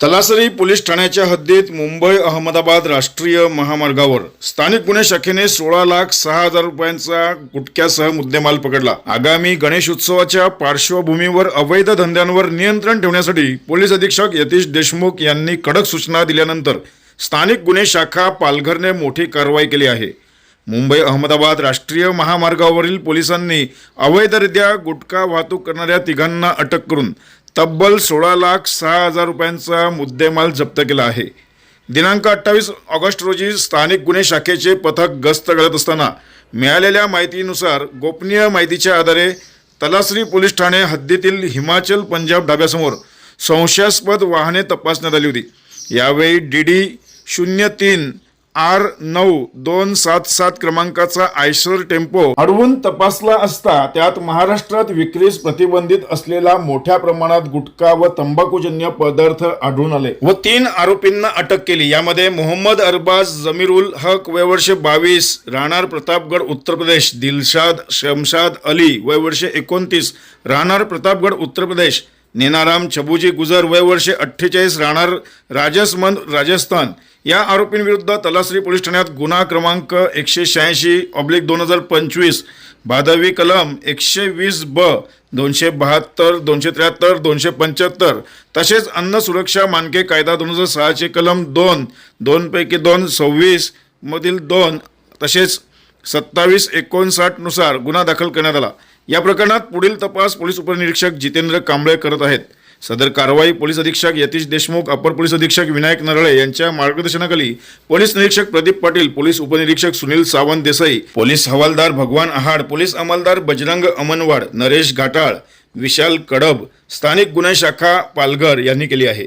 Talasari police ठाण्याच्या हद्दीत मुंबई अहमदाबाद राष्ट्रीय महामार्गावर स्थानिक गुन्हे शाखेने सोळा लाख सहा हजार रुपयांचा गुटख्यासह मुद्देमाल पकडला. आगामी गणेश उत्सवाच्या पार्श्वभूमीवर अवैध धंद्यांवर नियंत्रण ठेवण्यासाठी पोलीस अधीक्षक यतीश देशमुख यांनी कडक सूचना दिल्यानंतर स्थानिक गुन्हे शाखा पालघरने मोठी कारवाई केली आहे. मुंबई अहमदाबाद राष्ट्रीय महामार्गावरील पोलिसांनी अवैधरित्या गुटखा वाहतूक करणाऱ्या तिघांना अटक करून तब्बल सोळा लाख सहा हजार रुपयांचा मुद्देमाल जप्त केला आहे. दिनांक अठ्ठावीस ऑगस्ट रोजी स्थानिक गुन्हे शाखेचे पथक गस्त घालत असताना मिळालेल्या माहितीनुसार गोपनीय माहितीच्या आधारे तलासरी पोलीस ठाणे हद्दीतील हिमाचल पंजाब ढाब्यासमोर संशयास्पद वाहने तपासण्यात आली होती. यावेळी डी डी शून्य तीन आर नऊ दोन सात सात क्रमांकाचा आयशर टेम्पो अडवून तपासला असता त्यात महाराष्ट्रात विक्रीस प्रतिबंधित असलेला मोठ्या प्रमाणात गुटखा व तंबाखूजन्य पदार्थ आढळून आले व तीन आरोपींना अटक केली. यामध्ये मोहम्मद अरबाज जमीरुल हक वयवर्षे बावीस राहणार प्रतापगड उत्तर प्रदेश दिलशाद शमशाद अली वयवर्षे एकोणतीस राहणार प्रतापगड उत्तर प्रदेश नेनाराम छबुजी गुजर वय वर्षे अठ्ठेचाळीस राहणार राजसमंद राजस्थान. या आरोपींविरुद्ध तलासरी पोलीस ठाण्यात गुन्हा क्रमांक एकशे शहाऐंशी ऑब्लिक दोन हजार पंचवीस भादवी कलम एकशे वीस ब दोनशे बहात्तर दोनशे त्र्याहत्तर दोनशे पंच्याहत्तर तसेच अन्न सुरक्षा मानके कायदा दोन हजार सहाचे कलम दोन दोनपैकी दोन सव्वीस मधील दोन तसेच सत्तावीस एकोणसाठनुसार गुन्हा दाखल करण्यात आला. या प्रकरणात पुढील तपास पोलीस उपनिरीक्षक जितेंद्र कांबळे करत आहेत. सदर कारवाई पोलीस अधीक्षक यतीश देशमुख अपर पोलीस अधीक्षक विनायक नरळे यांच्या मार्गदर्शनाखाली पोलीस निरीक्षक प्रदीप पाटील पोलीस उपनिरीक्षक सुनील सावंत देसाई पोलीस हवालदार भगवान आहाड पोलीस अंमलदार बजरंग अमनवाड नरेश घाटाळ विशाल कडब स्थानिक गुन्हे शाखा पालघर यांनी केली आहे.